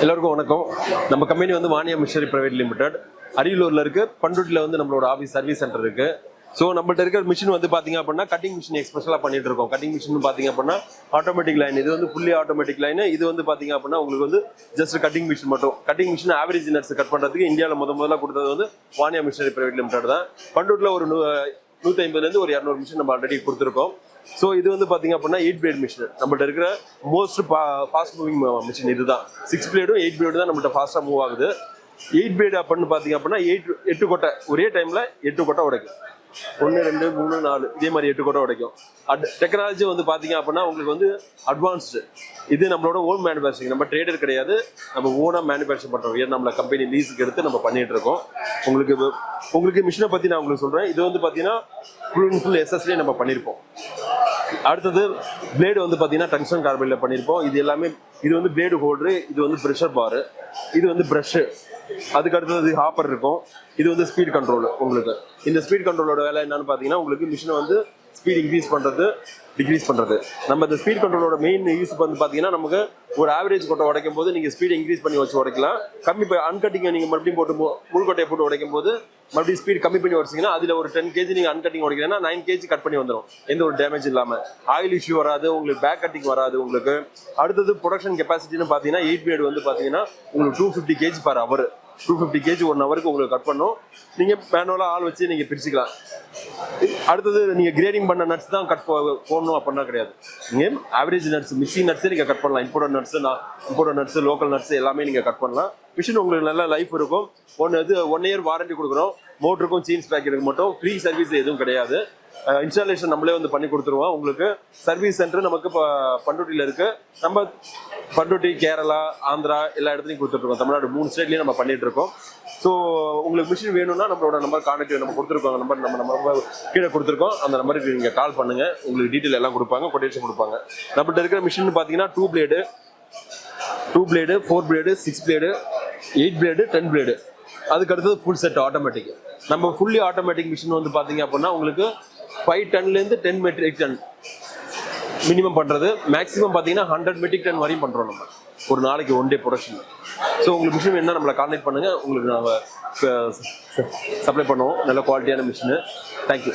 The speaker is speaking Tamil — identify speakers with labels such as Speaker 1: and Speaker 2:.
Speaker 1: எல்லோருக்கும் வணக்கம். நம்ம கம்பெனி வந்து வாணியா மிஷனரி பிரைவேட் லிமிடெட் அரியலூரில் இருக்கு. பண்ருட்டியில் வந்து நம்மளோட ஆஃபீஸ் சர்வீஸ் சென்டர் இருக்கு. ஸோ நம்மள்ட்ட இருக்கிற மிஷின் வந்து பார்த்தீங்க அப்படின்னா கட்டிங் மிஷின் எக்ஸ்பெஷலாக பண்ணிட்டு இருக்கோம். கட்டிங் மிஷின் பார்த்தீங்க அப்படின்னா ஆட்டோமேட்டிக் லைன் இது வந்து ஃபுல்லி ஆட்டோமேட்டிக் லைன் இது வந்து பார்த்தீங்க அப்படின்னா உங்களுக்கு வந்து ஜஸ்ட் கட்டிங் மிஷின் மட்டும். Cutting machine average nuts cut பண்ணுறதுக்கு இந்தியாவில் முத முதல்ல கொடுத்தது வந்து வாணியா மிஷினரி பிரைவேட் லிமிடெட் தான். பண்ருட்டில் ஒரு நூ- நூற்றி ஐம்பதுலேருந்து ஒரு இரநூறு மிஷின் நம்ம ஆல்ரெடி கொடுத்துருக்கோம். ஸோ இது வந்து பார்த்தீங்க அப்படின்னா எயிட் பிளேட் மிஷின் நம்மள்ட்ட இருக்கிற மோஸ்ட் ஃபாஸ்ட் மூவிங் மிஷின் இதுதான். சிக்ஸ் பிளேடும் எயிட் பிளேடும் தான் நம்மள்ட்ட ஃபாஸ்ட்டாக மூவ் ஆகுது. எயிட் பிளேட் அப்படின்னு பார்த்தீங்க அப்படின்னா எயிட் எட்டு கொட்டை. ஒரே டைமில் எட்டு கொட்டை உடைக்கும். ஒன்று ரெண்டு மூணு நாலு. இதே மாதிரி எட்டு கொட்டை உடைக்கும். அட் டெக்னாலஜி வந்து பார்த்திங்க அப்படின்னா உங்களுக்கு வந்து அட்வான்ஸ்டு இது நம்மளோட ஓன் மேனுஃபேக்சரிங் நம்ம ட்ரேடர் கிடையாது. நம்ம ஓனாக மேனுஃபேக்சர் பண்ணுறோம் ஏன் நம்மள கம்பெனி லீஸுக்கு எடுத்து நம்ம பண்ணிகிட்டு இருக்கோம். உங்களுக்கு உங்களுக்கு மிஷினை பற்றி நான் உங்களுக்கு சொல்கிறேன் இது வந்து பார்த்தீங்கன்னா ஃபுல் அண்ட் ஃபுல் எஸ்எஸ்லேயே நம்ம பண்ணியிருப்போம் அடுத்தது பிளேடு வந்து பார்த்தீங்கன்னா டங்ஸ்டன் கார்பைடில் பண்ணியிருப்போம் இது எல்லாமே இது வந்து பிளேடு ஹோல்டரு இது வந்து ப்ரெஷர் பாரு இது வந்து ப்ரஷ்ஷு அதுக்கு அடுத்தது ஹாப்பர் இருக்கும். இது வந்து ஸ்பீட் கண்ட்ரோல் உங்களுக்கு. இந்த ஸ்பீட் கண்ட்ரோலோட வேலை என்னன்னு பார்த்தீங்கன்னா உங்களுக்கு மிஷினை வந்து ஸ்பீட் இன்க்ரீஸ் பண்ணுறது டிக்ரீஸ் பண்ணுறது நம்ம இந்த ஸ்பீட் கண்ட்ரோலோட மெயின் யூஸ் வந்து பார்த்தீங்கன்னா நமக்கு ஒரு ஆவரேஜ் கொட்டை உடைக்கும் போது நீங்கள் ஸ்பீட் இன்க்ரீஸ் பண்ணி வச்சு உடைக்கலாம். கம்மி அன்கட்டிங்கை நீங்கள் மறுபடியும் போட்டு மு- முள்கொட்டையை போட்டு உடைக்கும் போது மறுபடியும் ஸ்பீட் கம்மி பண்ணி உடச்சிங்கன்னா அதில் ஒரு டென் கேஜி நீங்கள் அன்கட்டிங் உடைக்கிறீங்கன்னா நைன் கேஜி கட் பண்ணி வந்துடும் எந்த ஒரு டேமேஜ் இல்லாமல் ஆயில் இஷ்யூ வராது உங்களுக்கு பேக் கட்டிங் வராது உங்களுக்கு. அடுத்தது ப்ரொடக்ஷன் கெப்பாசிட்டின்னு பார்த்தீங்கன்னா எயிட் பிளேட் வந்து பார்த்தீங்கன்னா உங்களுக்கு two fifty kg per hour two fifty kg one ஹவருக்கு உங்களுக்கு கட் பண்ணும். நீங்கள் மேனுவலாக ஆள் வச்சு நீங்கள் பிரிச்சுக்கலாம். அடுத்தது நீங்கள் கிரேடிங் பண்ண நட்ஸ் தான் கட் போடணும் அப்படின்னா கிடையாது. நீங்கள் ஆவரேஜ் நட்ஸ் மிக்சிங் நட்ஸே நீங்கள் கட் பண்ணலாம். Import nuts import nuts local nuts எல்லாமே நீங்கள் கட் பண்ணலாம். மிஷின் உங்களுக்கு நல்ல லைஃப் இருக்கும். ஒன்று இது ஒன் இயர் வாரண்டி கொடுக்குறோம் மோட்டருக்கும் சீன்ஸ் பேக்கெட்டுக்கு மட்டும். ஃப்ரீ சர்வீஸ் எதுவும் கிடையாது. இன்ஸ்டாலேஷன் நம்மளே வந்து பண்ணி கொடுத்துருவோம். உங்களுக்கு சர்வீஸ் சென்டர் நமக்கு இப்போ பண்ருட்டியில் இருக்கு. நம்ம பண்ருட்டி கேரளா ஆந்திரா எல்லா இடத்துலையும் கொடுத்துட்ருக்கோம். தமிழ்நாடு மூணு ஸ்டேட்லேயும் நம்ம பண்ணிட்டு இருக்கோம் ஸோ உங்களுக்கு மிஷின் வேணும்னா நம்மளோட நம்பர் கான்டாக்ட் நம்ம கொடுத்துருக்கோம். நம்பர் நம்ம நம்ம கீழே கொடுத்துருக்கோம். அந்த நம்பருக்கு நீங்கள் கால் பண்ணுங்க. உங்களுக்கு டீட்டெயில் எல்லாம் கொடுப்பாங்க கொட்டேஷன் கொடுப்பாங்க. நம்மகிட்ட இருக்கிற மிஷின் பார்த்தீங்கன்னா two blade two blade four blade six blade eight blade ten blade அதுக்கு அடுத்தது ஃபுல் செட் ஆட்டோமேட்டிக் நம்ம ஃபுல்லி ஆட்டோமேட்டிக் மிஷின் வந்து பார்த்தீங்க அப்படின்னா உங்களுக்கு ஃபைவ் டன்லேருந்து டென் மெட்ரிக் டன் மினிமம் பண்ணுறது மேக்ஸிமம் பார்த்தீங்கன்னா ஹண்ட்ரட் மெட்ரிக் டன் வரையும் பண்ணுறோம் நம்ம. ஒரு நாளைக்கு ஒன் டே ப்ரொடக்ஷன் ஸோ உங்களுக்கு மிஷின் என்ன நம்மளை கான்டாக்ட் பண்ணுங்கள் உங்களுக்கு நாங்கள் சப்ளை பண்ணுவோம். நல்ல குவாலிட்டியான மிஷினு தேங்க்யூ